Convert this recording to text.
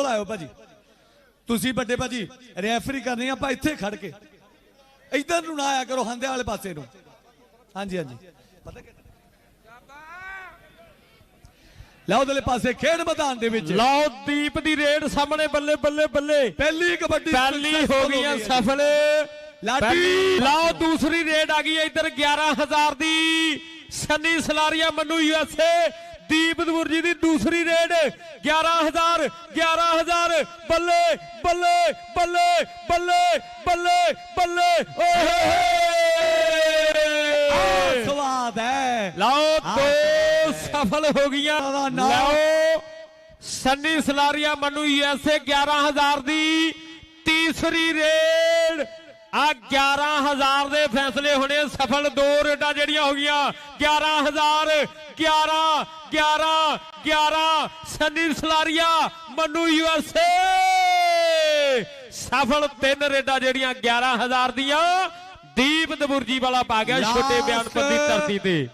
ਕੋਲ ਆਇਓ ਭਾਜੀ। ਤੁਸੀਂ ਵੱਡੇ ਭਾਜੀ ਰੈਫਰੀ ਕਰਨੀ ਆ, ਆਪਾਂ ਇੱਥੇ ਖੜ ਕੇ। ਇਧਰ ਨੂੰ ਨਾ ਆਇਆ ਕਰੋ ਹੰਦੇ ਵਾਲੇ ਪਾਸੇ ਨੂੰ। ਹਾਂਜੀ ਹਾਂਜੀ। ਪਤਾ ਕਿ ਲਓ ਉਧਰਲੇ ਪਾਸੇ ਖੇਡ ਮੈਦਾਨ ਦੇ ਵਿੱਚ। ਲਓ ਦੀਪ ਦੀ ਰੇਡ ਸਾਹਮਣੇ ਬੱਲੇ ਬੱਲੇ ਬੱਲੇ। ਪਹਿਲੀ ਕਬੱਡੀ ਪਹਿਲੀ ਹੋ successful ਗਈ ਹੈ ਹੈ। ਸਫਲ। ਲਾਡੀ। ਲਓ ਦੂਸਰੀ ਰੇਡ ਆ ਗਈ ਹੈ ਇੱਧਰ 11000 ਦੀ। ਸੰਨੀ ਸਲਾਰੀਆ ਮੰਨੂ ਯੂਐਸਏ ਦੀਪ ਦਵੁਰ ਜੀ ਦੀ ਦੂਸਰੀ ਰੇਡ। 11000 11000 ਬੱਲੇ ਬੱਲੇ ਬੱਲੇ ਬੱਲੇ ਬੱਲੇ ਬੱਲੇ ਓਏ ਸਵਾਦ ਹੈ। ਲਓ ਦੋ ਸਫਲ ਹੋ ਗਈਆਂ। ਲਓ ਸੰਨੀ ਸਲਾਰੀਆ ਮਨੂ ਯੂਐਸਏ 11000 ਦੀ ਤੀਸਰੀ ਰੇਡ। ਆ 11000 ਦੇ ਫੈਸਲੇ ਹੋਣੇ, ਸਫਲ ਦੋ ਰੇਡਾਂ ਜਿਹੜੀਆਂ ਹੋ ਗਈਆਂ। 11000 11 11 11 ਸੰਨੀ ਸਲਾਰੀਆ, ਮਨੂ ਯੂਐਸਏ ਸਫਲ ਤਿੰਨ ਰੇਡਾਂ ਜਿਹੜੀਆਂ 11000 ਦੀਆਂ। ਦੀਪ ਦਬੁਰਜੀ ਵਾਲਾ ਪਾ ਗਿਆ, ਛੋਟੇ ਬਿਆਨਪੁਰ ਦੀ ਧਰਤੀ ਤੇ।